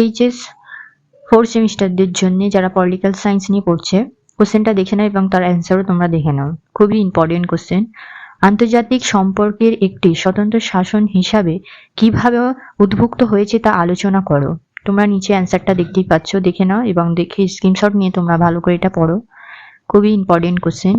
HS four সেমিস্টারদের জন্য যারা political science নিয়ে পড়ছে কোশ্চেনটা দেখে নাও এবং তার অ্যান্সারও তোমরা দেখে নাও। খুবই ইম্পর্টেন্ট কোশ্চেন আন্তর্জাতিক সম্পর্কের একটি স্বতন্ত্র শাসন হিসাবে কীভাবে উদ্ভুক্ত হয়েছে তা আলোচনা করো। তোমরা নিচে অ্যান্সারটা দেখতেই পাচ্ছ, দেখে নাও এবং দেখে স্ক্রিনশট নিয়ে তোমরা ভালো করে এটা পড়ো। খুবই ইম্পর্টেন্ট কোশ্চেন